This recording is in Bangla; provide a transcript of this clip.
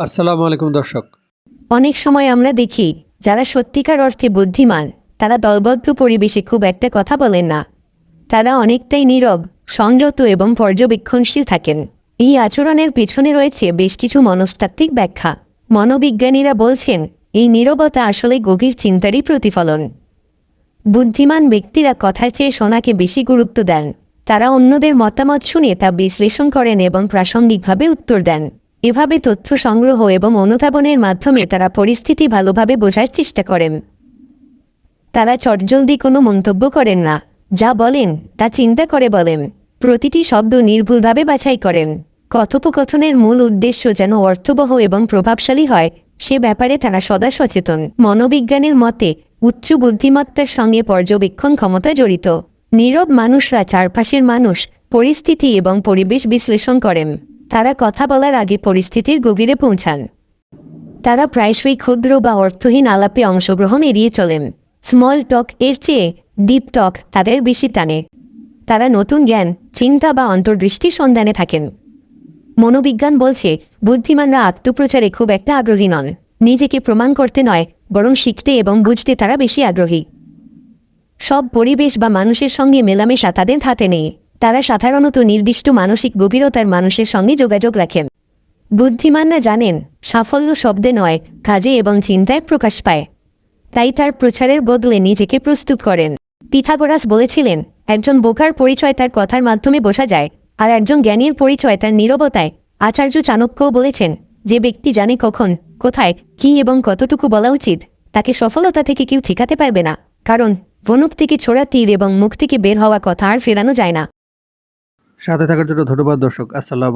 আসসালামু আলাইকুম দর্শক। অনেক সময় আমরা দেখি, যারা সত্যিকার অর্থে বুদ্ধিমান, তারা দলবদ্ধ পরিবেশে খুব একটা কথা বলেন না। তারা অনেকটাই নীরব, সংযত এবং পর্যবেক্ষণশীল থাকেন। এই আচরণের পেছনে রয়েছে বেশ কিছু মনস্তাত্ত্বিক ব্যাখ্যা। মনোবিজ্ঞানীরা বলছেন, এই নীরবতা আসলে গভীর চিন্তারই প্রতিফলন। বুদ্ধিমান ব্যক্তিরা কথার চেয়ে শোনাকে বেশি গুরুত্ব দেন। তারা অন্যদের মতামত শুনে তা বিশ্লেষণ করেন এবং প্রাসঙ্গিকভাবে উত্তর দেন। এভাবে তথ্য সংগ্রহ এবং অনুধাবনের মাধ্যমে তারা পরিস্থিতি ভালোভাবে বোঝার চেষ্টা করেন। তারা চটজলদি কোনো মন্তব্য করেন না, যা বলেন, তা চিন্তা করে বলেন। প্রতিটি শব্দ নির্ভুলভাবে বাছাই করেন। কথোপকথনের মূল উদ্দেশ্য যেন অর্থবহ এবং প্রভাবশালী হয়, সে ব্যাপারে তারা সদা সচেতন। মনোবিজ্ঞানের মতে, উচ্চ বুদ্ধিমত্তার সঙ্গে পর্যবেক্ষণ ক্ষমতা জড়িত। নীরব মানুষরা চারপাশের মানুষ, পরিস্থিতি এবং পরিবেশ বিশ্লেষণ করেন। তারা কথা বলার আগে পরিস্থিতির গভীরে পৌঁছান। তারা প্রায়শই ক্ষুদ্র বা অর্থহীন আলাপে অংশগ্রহণ এড়িয়ে চলেন। স্মল টক এর চেয়ে ডিপ টক তাদের বেশি টানে। তারা নতুন জ্ঞান, চিন্তা বা অন্তর্দৃষ্টি সন্ধানে থাকেন। মনোবিজ্ঞান বলছে, বুদ্ধিমানরা আত্মপ্রচারে খুব একটা আগ্রহী নন। নিজেকে প্রমাণ করতে নয়, বরং শিখতে এবং বুঝতে তারা বেশি আগ্রহী। সব পরিবেশ বা মানুষের সঙ্গে মেলামেশা তাদের হাতে নেই। তারা সাধারণত নির্দিষ্ট মানসিক গভীরতার মানুষের সঙ্গে যোগাযোগ রাখেন। বুদ্ধিমানরা জানেন, সাফল্য শব্দে নয়, কাজে এবং চিন্তায় প্রকাশ পায়। তাই তার প্রচারের বদলে নিজেকে প্রস্তুত করেন। তিথাগোরাস বলেছিলেন, একজন বোকার পরিচয় তার কথার মাধ্যমে বোঝা যায়, আর একজন জ্ঞানীর পরিচয় তার নীরবতায়। আচার্য চাণক্যও বলেছেন, যে ব্যক্তি জানে কখন, কোথায়, কি এবং কতটুকু বলা উচিত, তাকে সফলতা থেকে কেউ ঠেকাতে পারবে না। কারণ বনুক থেকে ছোড়া তীর এবং মুখ থেকে বের হওয়া কথা আর ফেরানো যায় না। সাথে থাকার জন্য ধন্যবাদ দর্শক। আসসালাম